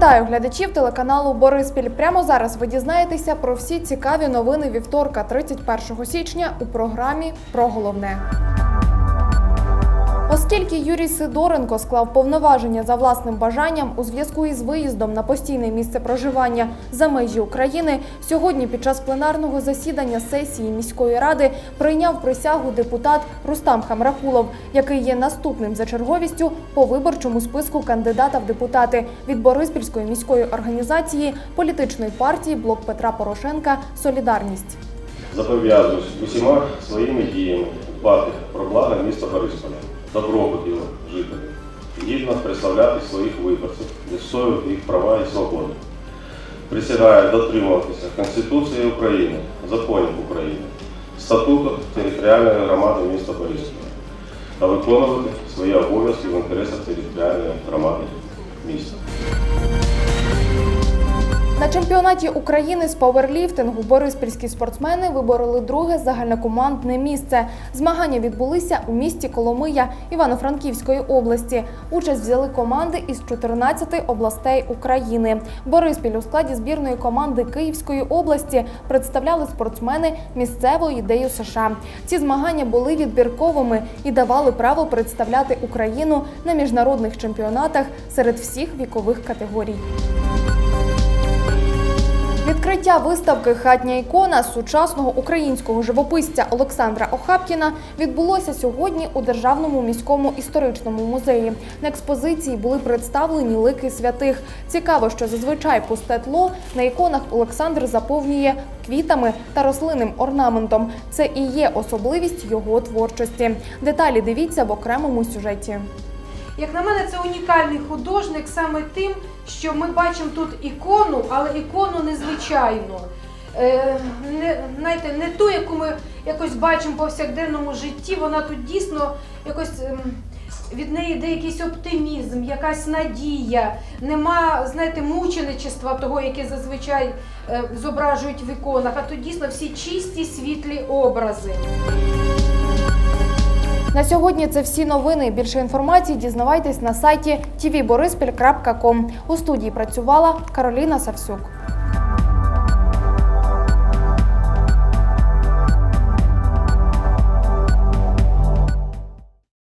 Вітаю глядачів телеканалу Бориспіль. Прямо зараз ви дізнаєтеся про всі цікаві новини вівторка, 31 січня у програмі Про головне. Оскільки Юрій Сидоренко склав повноваження за власним бажанням у зв'язку із виїздом на постійне місце проживання за межі України, сьогодні під час пленарного засідання сесії міської ради прийняв присягу депутат Рустам Хамракулов, який є наступним за черговістю по виборчому списку кандидата в депутати від Бориспільської міської організації політичної партії Блок Петра Порошенка Солідарність. Зобов'язуюсь усіма своїми діями дбати про благо міста Борисполя, добробут його жителів, гідно представляти своїх виборців, відстоювати їх права і свободи. Присягаю дотримуватися Конституції України, законів України, статуту територіальної громади міста Борисполя та виконувати свої обов'язки в інтересах територіальної громади міста. На чемпіонаті України з пауерліфтингу бориспільські спортсмени вибороли друге загальнокомандне місце. Змагання відбулися у місті Коломия Івано-Франківської області. Участь взяли команди із 14 областей України. Бориспіль у складі збірної команди Київської області представляли спортсмени місцевої ідею США. Ці змагання були відбірковими і давали право представляти Україну на міжнародних чемпіонатах серед всіх вікових категорій. Відкриття виставки Хатня ікона сучасного українського живописця Олександра Охапкіна відбулося сьогодні у Державному міському історичному музеї. На експозиції були представлені лики святих. Цікаво, що зазвичай пусте тло на іконах Олександр заповнює квітами та рослинним орнаментом. Це і є особливість його творчості. Деталі дивіться в окремому сюжеті. Як на мене, це унікальний художник саме тим, що ми бачимо тут ікону, але ікону незвичайну. Е, не, знаєте, не ту, яку ми якось бачимо в повсякденному житті, вона тут дійсно якось. ем, від неї йде якийсь оптимізм, якась надія, нема, знаєте, мученичества того, яке зазвичай е, зображують в іконах, а тут дійсно всі чисті світлі образи. На сьогодні це всі новини. Більше інформації дізнавайтесь на сайті tvborispіль.com. У студії працювала Кароліна Савсюк.